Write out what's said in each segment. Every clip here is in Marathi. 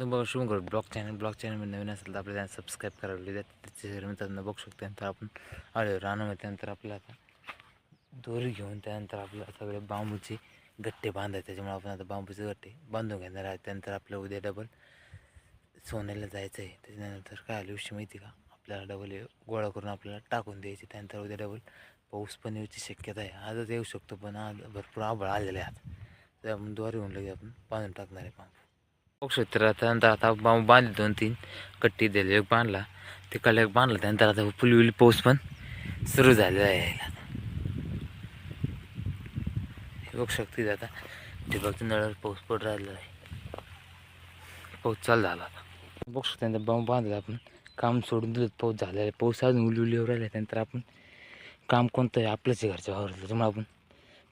तुम्हाला बघा शुभ करू ब्लॉग चॅनल ब्लॉग चॅनलमध्ये नवीन असेल तर आपल्या चॅनल सबस्क्राईब करायला द्या त्याचे मित्रांनो बघू शकतो त्यानंतर आपण आलो रानामध्ये त्यानंतर आपल्याला आता दोरी घेऊन त्यानंतर आपल्याला सगळे बांबूचे गट्टे बांधायचे त्याच्यामुळे आपण आता बांबूचे गट्टे बांधून घेणार आहे त्यानंतर आपल्याला उद्या डबल सोन्याला जायचं आहे त्याच्यानंतर काय आलं विषय माहिती का आपल्याला डबल गोळा करून आपल्याला टाकून द्यायचे त्यानंतर उद्या डबल पाऊस पण येऊची शक्यता आहे आजच येऊ शकतो पण आज भरपूर आभळ आलेले आहे आज तर आपण द्वारे होऊन लगे आपण बांधून टाकणार आहे बांबू क्षेत्र तर त्यानंतर आता बांबू बांधले दोन तीन कट्टी दिले एक बांधला. ते कला एक बांधला त्यानंतर आता फुली उली पाऊस पण सुरू झालेला आहे यायला. बघू शकते आता ठिबकच्या नळावर पाऊस पडून राहिलेला आहे. पाऊस चालू झाला आता. बघू शकतो त्यानंतर बांबू बांधला आपण काम सोडून दिलं पाऊस झालेला आहे. पाऊस अजून उली उलीवर राहिला त्यानंतर आपण काम कोणतं आहे आपल्याच घरच्या वावरातलं त्याच्यामुळे आपण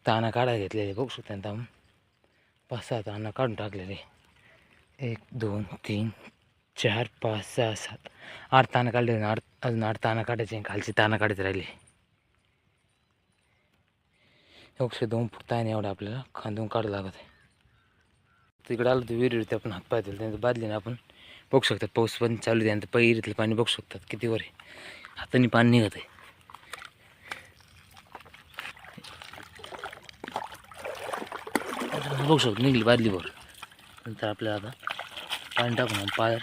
ताना काढायला घेतलेले बघू शकतो त्यानंतर आपण पाच सहा ताना काढून टाकलेले एक दोन तीन चार पाच सहा सात. आठ ताना काढले आठ अजून आठ ताना काढायचे खालचे खालची ताना काढत राहिले. एकशे दोन फूट ताण एवढं आपल्याला. खांदून काढू लागत आहे. तिकडे आलं तर विहिरीवरती आपण हात पाय धुले त्यानंतर बादलीने आपण बघू शकतात. पाऊस पण चालू त्यानंतर पहिरीतलं पाणी बघू शकतात. किती वर आहे. हाताने पाणी निघत आहे. बघू शकतो. निघली बादलीवर. नंतर आपल्याला आता पाणी टाकून पाय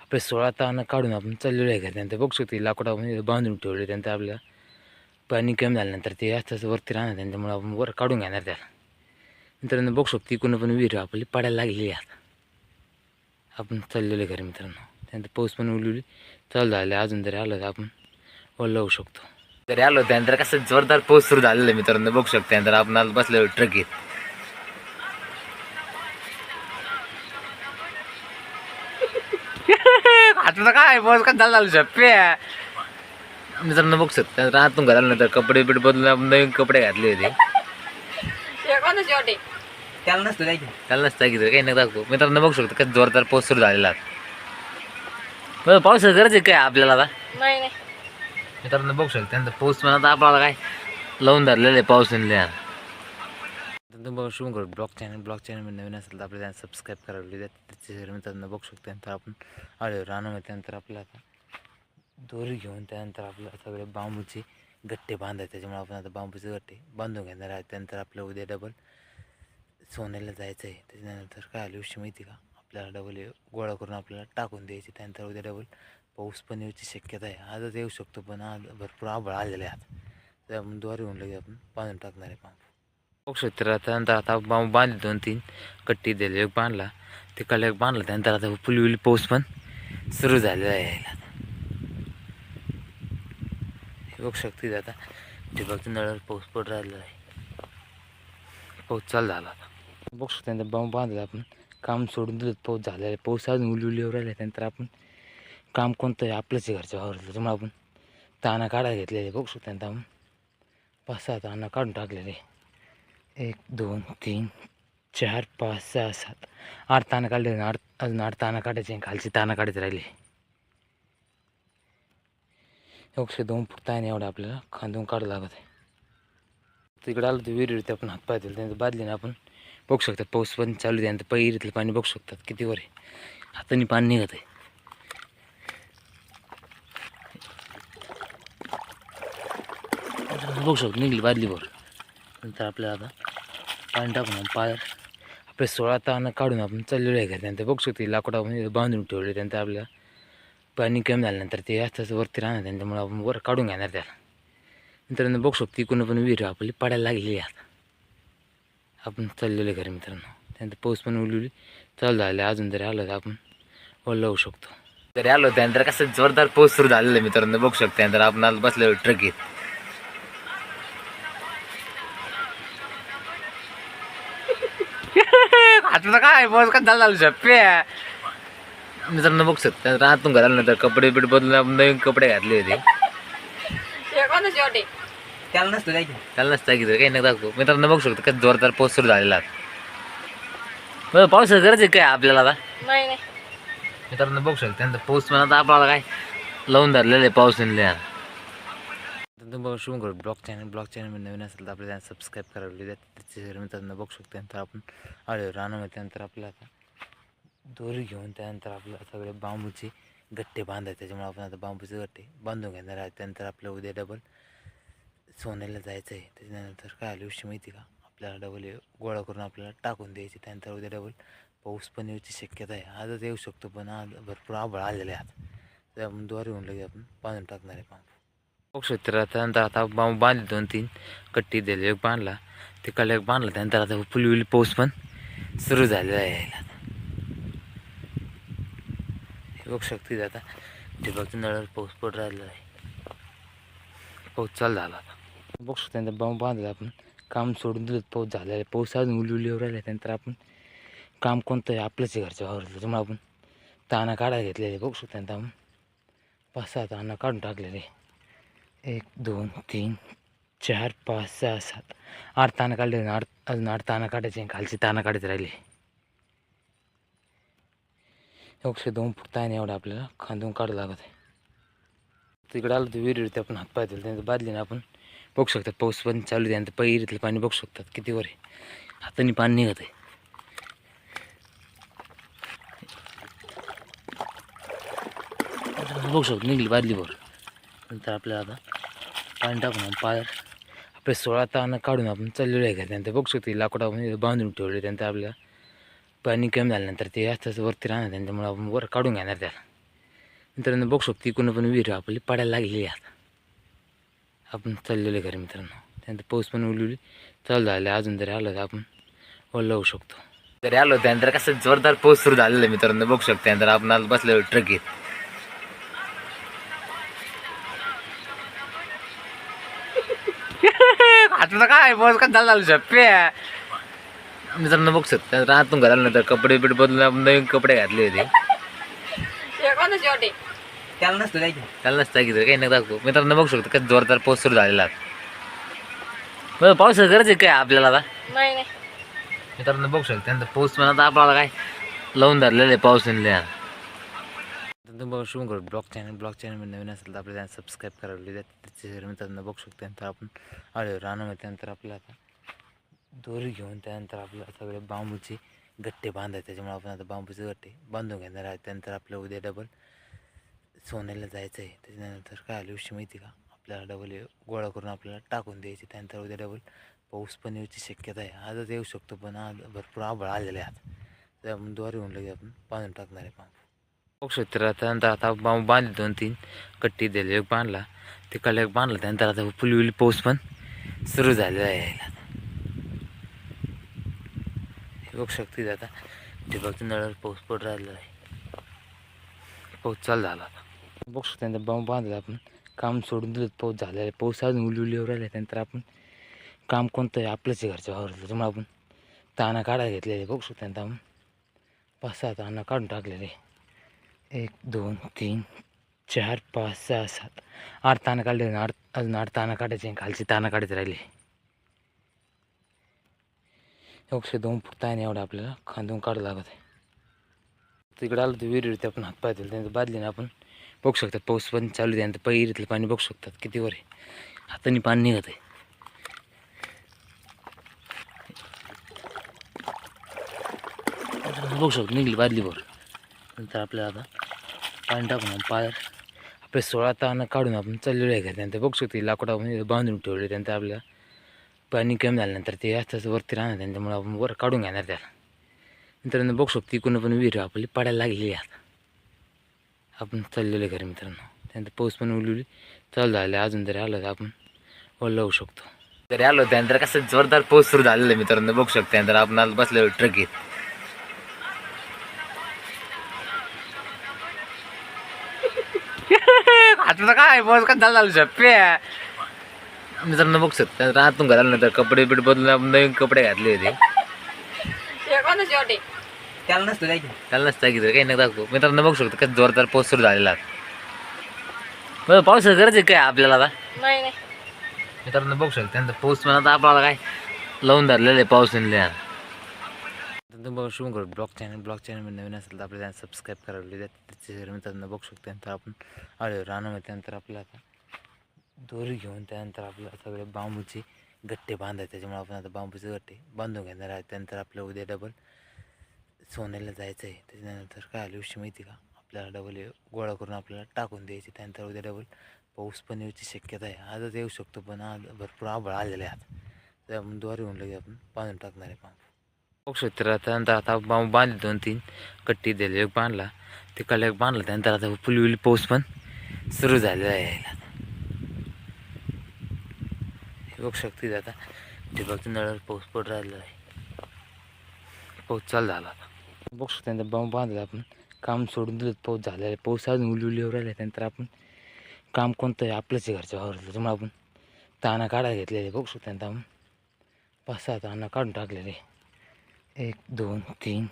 आपले सोळा तानं काढून आपण चाललेलो आहे का? त्यानंतर बघू शकतो लाकडामध्ये बांधून ठेवले त्यानंतर आपल्या पाणी कमी झाल्यानंतर ते असं वरती राहणार त्यांच्यामुळे आपण वर काढून घेणार त्याला. मित्रांनो बघू शकतो इकडून पण विहीर आपली पडायला लागलेली आहे आता. आपण चाललेलो आहे घरी मित्रांनो. त्यानंतर पाऊस पण उलवली चालू झाले अजून तरी आलं तर आपण ओलावू शकतो. तरी आलो त्यानंतर कसं जोरदार पाऊस सुरू झालेला मित्रांनो. बघू शकतो त्यानंतर आपण आज बसलेलो ट्रक येत आता काय बस का झालं झालं शप्पे. मित्रांनो बघू शकतो. राहतून घराला नंतर कपडे बिडे बदलून नवीन कपडे घातले होते. त्याला नसतं काय त्याला नसतं काही नाही दाखवतो मित्रांनो बघू शकतो. कसं जोरदार पाऊस सुरू झालेला आहे. बरं पाऊस गरज आहे काय आपल्याला आता? नाही नाही. मित्रांनो बघू शकतो. त्यानंतर पाऊस पण आता आपल्याला काय? लावून धरलेलं आहे पाऊस यार तुम्ही बघा करू ब्लॉग चॅनल ब्लॉग चॅनलमध्ये नवीन असेल तर आपल्या चॅनल सबस्क्राईब करायला द्या त्याचे मित्रांनो बघू शकतो. नंतर आपण आलो रानामध्ये त्यानंतर आपल्याला आता दोरी घेऊन त्यानंतर आपल्याला सगळे बांबूचे गट्टे बांधायचे. त्याच्यामुळे आपण आता बांबूचे गट्टे बांधून घेणार आहे. त्यानंतर आपलं उद्या डबल सोन्याला जायचं आहे त्याच्यानंतर काय आलं विषय माहिती का? आपल्याला डबल गोळा करून आपल्याला टाकून द्यायचे. त्यानंतर उद्या डबल पाऊस पण येऊची शक्यता आहे. आजच येऊ शकतो पण आज भरपूर आभळ आलेले आहे आता त्यामुळे आपण द्वारे होऊन लगेच आपण बांधून टाकणार आहे बांबू. बघू शकतो आता नंतर आता बांबू बांधले दोन तीन कट्टी दिले एक बांधला ते एक बांधला त्यानंतर आता फुली उली पाऊस पण सुरू झालेला आहे बघू शकते आता ठिबकच्या नळावर पाऊस पडून राहिलेला आहे पाऊस चालू झाला आता बघू शकतो त्यानंतर बांब बांधला आपण काम सोडून दिलं पाऊस झालेला आहे पाऊस अजून उली उली राहिला त्यानंतर आपण काम कोणतं आहे आपल्याच घरच्या वावरातलं त्याच्यामुळे आपण ताना काढायला घेतलेले बघू शकतो त्यानंतर आपण पाच सहा ताना काढून टाकलेले एक दोन तीन चार पाच सहा सात. आठ ताना काढले आठ अजून आठ ताना काढायचे आणि खालची ताना काढत राहिले. एकशे दोन फूट ताण एवढं आपल्याला. खांदून काढू लागत आहे. तिकडे आलं तर विहिरीवरती आपण हात पाय धुले त्यानंतर बादलीने आपण बघू शकतात. पाऊस पण चालू आहे. त्यानंतर पहिरीतलं पाणी बघू शकतात. किती वर आहे. हाताने पाणी निघत आहे. बघू शकतो. निघली बादलीवर. नंतर आपल्याला आता पाणी टाकून पाय आपले सोळा ताण काढून आपण चाललेलो आहे का? त्यानंतर बघू शकतो लाकडामध्ये बांधून ठेवले त्यानंतर आपल्याला पाणी कमी झाल्यानंतर ते असं वरती राहणार त्यांच्यामुळे आपण वर काढून घेणार त्याला. मित्रांनो बघू शकतो इकडून पण विहीर आपली पडायला लागलेली आहे आता. आपण चाललेलो आहे घरी मित्रांनो. त्यानंतर पाऊस पण उलवली चालू झाले अजून तरी आलं तर आपण ओलावू शकतो. तरी आलो त्यानंतर कसं जोरदार पाऊस सुरू झालेला आहे मित्रांनो. बघू शकतो त्यानंतर आपण आज बसलेलो ट्रक येत आता काय बस का झालं शप्पे मित्रांनो बघू शकतो राहतून घराला नंतर कपडे बिडे बदलून नवीन कपडे घातले होते. त्याला नसतं काय त्याला नसतं की काही नाही दाखवतो मित्रांनो बघू शकतो कसं जोरदार पाऊस सुरू झालेला बरं पाऊस गरज आहे काय आपल्याला आता? नाही नाही. मित्रांनो बघू शकतो त्यानंतर पाऊस पण आता आपल्याला काय लावून धरलेलं आहे पाऊस यार तुम्ही बघा शुभ करू ब्लॉग चॅनल ब्लॉग चॅनलमध्ये नवीन असेल तर आपल्या चॅनल सबस्क्राईब करायला द्या त्याचे मित्रांनो बघू शकतो. त्यानंतर आपण आलो रानामध्ये म्हणजे त्यानंतर आपल्याला आता दोरी घेऊन त्यानंतर आपल्याला सगळे बांबूचे गट्टे बांधायचे. त्याच्यामुळे आपण आता बांबूचे गट्टे बांधून घेणार आहे. त्यानंतर आपल्या उद्या डबल सोन्याला जायचं आहे. त्याच्यानंतर काय आली विषय माहिती का? आपल्याला डबल गोळा करून आपल्याला टाकून द्यायचे. त्यानंतर उद्या डबल पाऊस पण येऊची शक्यता आहे. आजच येऊ शकतो पण आज भरपूर आभळ आलेले आहे आता तर आपण द्वारे होऊन लगे आपण बांधून टाकणार आहे बांबू. बघू शकतो त्यानंतर आता बांबू बांधले दोन तीन कट्टी दिले एक बांधला ते कळलं एक बांधला त्यानंतर आता फुलविली पाऊस पण सुरू झालेला आहे यायला बघू शकते आता ठिबकच्या नळावर पाऊस पड राहिलेला आहे पाऊस चालू झाला आता बघू शकतो त्यानंतर बांबू बांधला आपण काम सोडून दिलं पाऊस झालेला आहे पाऊस अजून उली उलीवर हो राहिला त्यानंतर आपण काम कोणतं आहे आपल्याच घरच्या वावरलं त्यामुळे आपण ताना काढायला घेतलेले बघू शकतो त्यानंतर आपण पाच सहा ताना काढून टाकलेले एक दोन तीन चार पाच सहा सात. आठ ताना काढले आठ अजून आठ ताना काढायचे खालचे ताना काढत राहिले. एकशे दोन फूट ताण एवढं आपल्याला खांदून काढू लागत आहे. तिकडे आलं तर विहिरीत आपण हातपाय धुले त्यांचं बादलीने आपण बघू शकतात पाऊस पण चालू आहे त्यानंतर पहिरीतलं पाणी बघू शकतात किती वर आहे. हाताने पाणी निघत आहे. बघू शकतो निघली बादलीवर. नंतर आपल्याला आता पाणी टाकून पायर पाय आपले सोळा तानं काढून आपण चाललेलो आहे का त्यानंतर बघू शकतो लाकडामध्ये बांधून ठेवले. त्यानंतर आपल्या पाणी कमी झाल्यानंतर ते असंच वरती राहणार त्यांच्यामुळे आपण वर काढून घेणार त्याला. मित्रांनो बघू शकतो इकडून पण विहीर आपली पडायला लागलेली आहे आता. आपण चाललेलो आहे घरी मित्रांनो. त्यानंतर पाऊस पण उलवली चालू झालं. अजून जरी आलं तर आपण ओलावू शकतो. जरी आलो त्यानंतर कसं जोरदार पाऊस सुरू झालेला मित्रांनो. बघू शकतो त्यानंतर आपण आज बसलेलो ट्रकीत आता काय? बस का झालं शप्प्या मित्रांनो बघू शकतो राहतून घराला नंतर कपडे बिडे बदलून आपण नवीन कपडे घातले होते. त्याला नसतं जायचं त्याला नसतं की काही नाही दाखवू. मित्रांनो बघू शकतो कसं जोरदार पाऊस सुरू झालेला आहे. बरं पाऊस गरज आहे काय आपल्याला आता? नाही नाही. मित्रांनो बघू शकतो त्यानंतर पाऊस पण आता आपल्याला काय? लावून धरलेलं आहे पावसाने तुम्ही शुभ करू ब्लॉग चॅनल ब्लॉग चॅनलमध्ये नवीन असेल तर आपल्या चॅनल सबस्क्राईब करायला द्या त्याचे मित्रांनो बघू शकतो नंतर आपण आलो रानामध्ये त्यानंतर आपल्याला आता दोरी घेऊन त्यानंतर आपल्याला सगळे बांबूचे गट्टे बांधायचे त्याच्यामुळे आपण आता बांबूचे गट्टे बांधून घेणार आहे त्यानंतर आपल्या उद्या डबल सोन्याला जायचं आहे त्याच्यानंतर काय आलं विषय माहिती का आपल्याला डबल गोळा करून आपल्याला टाकून द्यायचे त्यानंतर उद्या डबल पाऊस पण येऊची शक्यता आहे आजच येऊ शकतो पण आज भरपूर आभळ आलेले आहे आता तर आपण द्वारे होऊन लगे आपण बांधून टाकणार आहे बांबू बघू त्यानंतर आता बांब बांधले दोन तीन कट्टी दिले एक बांधला. ते एक बांधला त्यानंतर आता फुलविली पाऊस पण सुरू झालेला आहे बघू शकते आता. ठिबकच्या नळावर पाऊस पड राहिलेला आहे. पाऊस चालू झाला आता. बघू शकतो त्यानंतर बांब बांधला आपण. काम सोडून दिलं पाऊस झालेला आहे. पाऊस अजून उली उलीवर राहिला त्यानंतर आपण काम कोणतं आहे आपलंच घरच्या वावरलं त्याच्यामुळे आपण ताना काढायला घेतलेले. बघू शकतो त्यानंतर आपण. पाच सहा ताना काढून टाकलेले. एक दोन तीन चार पाच सहा सात. आठ ताना काढले आठ अजून आठ ताना काढायचे खालचे ताना काढायचे राहिले. एकशे दोन फूट ताण एवढं आपल्याला. खांदून काढू लागत आहे. तिकडे आलं तर विहिरीत आपण हात पाय धुले त्यांचं बादलीने आपण बघू शकतात. पाऊस पण चालू आहे त्यानंतर पहिरीतलं पाणी बघू शकतात. किती वर आहे. हाताने पाणी निघत आहे. बघू शकतो. निघली बादलीवर नंतर आपल्याला आता पाणी टाकून पायर पाय आपले सोळा ताण काढून आपण चाललेलो आहे का? त्यानंतर बघू शकतो लाकडामध्ये बांधून ठेवले त्यानंतर आपल्याला पाणी कमी झाल्यानंतर ते असंच वरती राहणार त्यांच्यामुळे आपण वर काढून घेणार त्याला. मित्रांनो बघू शकतो इकडून पण विहीर आपली पडायला लागलेली आहे आता. आपण चाललेलो आहे घरी मित्रांनो. त्यानंतर पाऊस पण उलवली चालू झाली अजून जरी आलं तर आपण ओलावू शकतो. जरी आलो त्यानंतर कसं जोरदार पाऊस सुरू झालेला मित्रांनो बघू शकतो त्यानंतर आपण आज बसलेलो ट्रकीत आता काय? बस का झालं शप्प्या मित्रांनो बघू शकतो राहतून घराला नंतर कपडे बिडे बदलून आपण नवीन कपडे घातले होते. हे त्याला नसतं जायचं त्याला नसतं की काही नाही दाखवू. मित्रांनो बघू शकतो कसं जोरदार पाऊस सुरू झालेला आहे. बरं पाऊस गरज आहे काय आपल्याला आता? नाही नाही. मित्रांनो बघू शकतो त्यानंतर पाऊस आता आपल्याला काय? लावून धरलेलं आहे पावसाने लिहा तुम्ही बघा शुभ करू ब्लॉग चॅनल ब्लॉग चॅनलमध्ये नवीन असेल तर आपल्या चॅनल सबस्क्राईब करावले द्या त्याचे मित्रांनो बघू शकतो त्यानंतर आपण आलो रानामध्ये त्यानंतर आपलं आता दोरी घेऊन त्यानंतर आपलं सगळे बांबूचे गट्टे बांधायचे त्याच्यामुळे आपण आता बांबूचे गट्टे बांधून घेणार आहे त्यानंतर आपल्या उद्या डबल सोन्याला जायचं आहे त्याच्यानंतर काय आली विषय माहिती का आपल्याला डबल गोळा करून आपल्याला टाकून द्यायची त्यानंतर उद्या डबल पाऊस पण येऊची शक्यता आहे आजच येऊ शकतो पण आज भरपूर आबळ आलेले आहे आता तर आपण द्वारे होऊन लगे आपण बांधून टाकणार आहे बांबू क्षेत्र नंतर आता बांबू बांधले दोन तीन कट्टी दिले एक बांधला ते कल एक बांधला त्यानंतर आता फुलविली पाऊस पण सुरू झालेला आहे बघू शकते आता ठिबकच्या नळावर पाऊस पडून राहिलेला आहे पाऊस चालू झाला आता बघू शकतो त्यानंतर बांब बांधला आपण काम सोडून दिलं पाऊस झालेला आहे पाऊस अजून उली राहिला त्यानंतर आपण काम कोणतं आहे आपल्याच घरच्या वावरलं त्याच्यामुळे आपण ताना काढायला घेतलेले बघू शकतो त्यानंतर आपण पाच सहा ताना काढून टाकलेले एक दोन तीन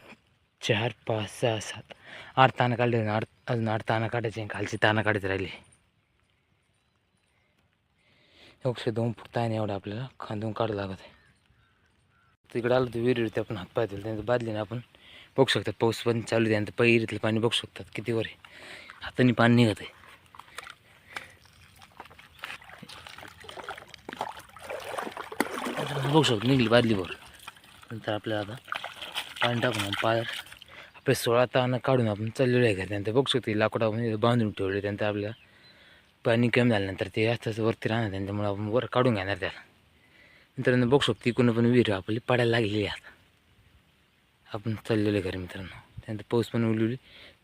चार पाच सहा सात. आठ ताना काढले आठ अजून आठ ताना काढायचे खालची ताना काढत राहिले. एकशे दोन फूट ताण एवढं आपल्याला. खांदून काढावं लागत आहे. तिकडे आलं तर विहिरीत आपण हात पाय धुले त्यानंतर बादलीने आपण बघू शकतात. पाऊस पण चालू आहे. त्यानंतर पहिरीतलं पाणी बघू शकतात. किती वर आहे. हाताने पाणी निघत आहे. बघू शकतो. निघली बादलीवर. नंतर आपल्याला आता पाणी टाकून पाय आपले सोळा तानं काढून आपण चाललेलो आहे का? त्यानंतर बघू शकतो लाकडा बांधून ठेवले त्यानंतर आपल्याला पाणी कमी झाल्यानंतर ते असं वरती राहणार त्यांच्यामुळे आपण वर काढून घेणार त्याला. नंतर बघू शकतो इकडून पण विहीर आपली पडायला लागलेली आहे आता. आपण चाललेलो आहे घरी मित्रांनो. त्यानंतर पाऊस पण उलवली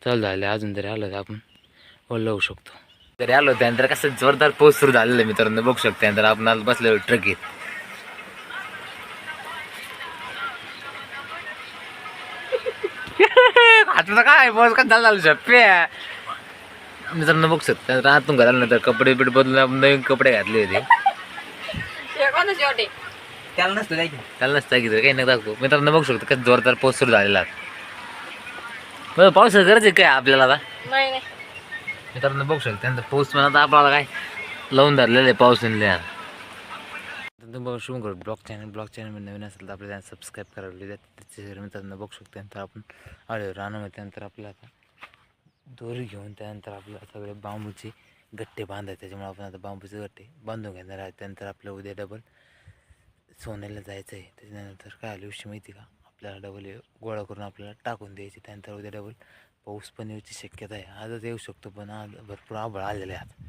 चालू झाले अजून जरी आलं तर आपण ओलावू शकतो. जरी आलो त्यानंतर कसं जोरदार पाऊस सुरू झालेला आहे मित्रांनो. बघू शकतो त्यानंतर आपण आज बसलेलो ट्रक येत आता काय बस का झालं शप्पे मित्रांनो बघू शकतो आतून घराला नंतर कपडे बिडे बदलून आपण नवीन कपडे घातले होते. त्याला नसतं जायचं. त्याला नसतं की काही नाही दाखवतो मित्रांनो बघू शकतो कसं जोरदार पाऊस सुरू झालेला आहे. बरं पाऊस गरज आहे काय आपल्याला आता? नाही नाही. मित्रांनो बघू शकतो त्यानंतर पाऊस पण आता आपल्याला काय? लावून धरलेलं आहे पाऊस तुम्ही बघू शुभ करू ब्लॉग चॅनल ब्लॉग चॅनलमध्ये नवीन असेल तर आपल्या चॅनल सबस्क्राईब करायला त्याचे मित्रांनो बघू शकतो. त्यानंतर आपण आलो रानामध्ये त्यानंतर आपल्याला आता दोरी घेऊन त्यानंतर आपल्याला सगळे बांबूचे गट्टे बांधायचे. त्याच्यामुळे आपण आता बांबूचे गट्टे बांधून घेणार आहे. त्यानंतर आपल्या उद्या डबल सोन्याला जायचं आहे. त्याच्यानंतर काय आलं विषय माहिती का? आपल्याला डबल गोळा करून आपल्याला टाकून द्यायचे. त्यानंतर उद्या डबल पाऊस पण येऊची शक्यता आहे. आजच येऊ शकतो पण आज भरपूर आभळ आलेले आहे आता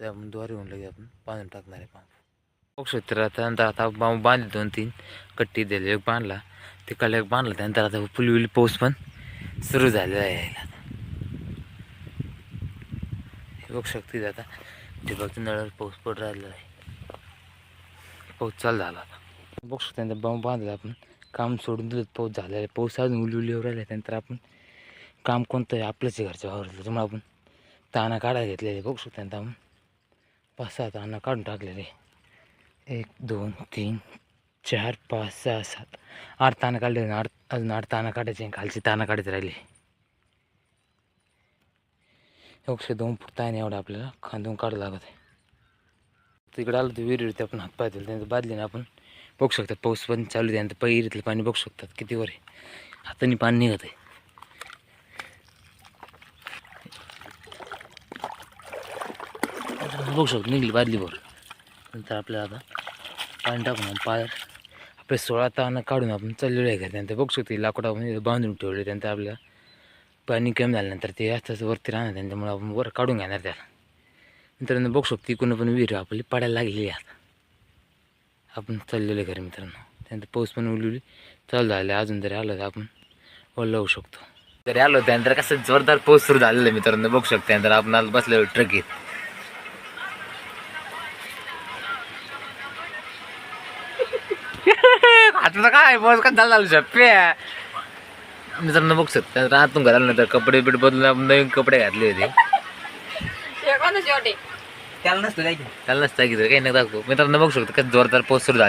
तर आपण द्वारे होऊन लगेच आपण बांधून टाकणार आहे बांबू. बघू शकतो त्यानंतर आता बांब बांधले दोन तीन कट्टी दिले एक बांधला. ते एक बांधला त्यानंतर आता फुलविली पाऊस पण सुरू झालेला आहे बघू शकते आता. ठिबकच्या नळावर पाऊस पडून राहिलेला आहे. पाऊस चालू झाला आता. बघू शकतो त्यानंतर बांब बांधला आपण. काम सोडून दिलं पाऊस झालेला आहे. पाऊस अजून उली उलीवर राहिला त्यानंतर आपण काम कोणतं आहे आपलंच घरच्या वावरलं त्याच्यामुळे आपण ताना काढायला घेतलेले. बघू शकतो त्यानंतर आपण. पाच सहा ताना काढून टाकलेले. एक दोन तीन चार पाच सहा सात. आठ ताना काढले आठ अजून आठ ताना काढायचे खालचे खालची ताना काढायचे राहिले. एकशे दोन फूट ताण एवढं आपल्याला. खांदून काढू लागत आहे. तिकडे आलं तर विहिरीत आपण हात पाय धुले बादली ना आपण बघू शकतात. पाऊस पण चालू आहे त्यानंतर पहिरीतलं पाणी बघू शकतात. किती वर आहे. हाताने पाणी निघत आहे. बघू शकतो. निघली बादलीवर नंतर आपल्याला आता पाणी टाकून आपण पाय आपले सोळा तानं काढून आपण चाललेलो आहे का? त्यानंतर बघू शकतो लाकडामध्ये म्हणजे बांधून ठेवले त्यानंतर आपल्या पाणी कमी झाल्यानंतर ते असतंच वरती राहणार त्यांच्यामुळे आपण वर काढून घेणार त्याला. मित्रांनो बघू शकतो इकडून पण विहीर आपली पडायला लागलेली आहे आता. आपण चाललेलो आहे घरी मित्रांनो. त्यानंतर पाऊस पण उलवली चालू झालं अजून जरी आलं तर आपण ओलावू शकतो. जरी आलो त्यानंतर कसं जोरदार पाऊस सुरू झालेला मित्रांनो. बघू शकतो त्यानंतर आपण आज बसलेलो ट्रक येत. आता काय? बस का झालं शप्पे? मित्रांनो बघू शकतो त्यानंतर आतून घराला नंतर कपडे बिडे बदलून नवीन कपडे घातले होते. त्याला नसतं त्याला नसतं की काही नाही दाखवतो मित्रांनो बघू शकतो कसं जोरदार पाऊस सुरू झाला.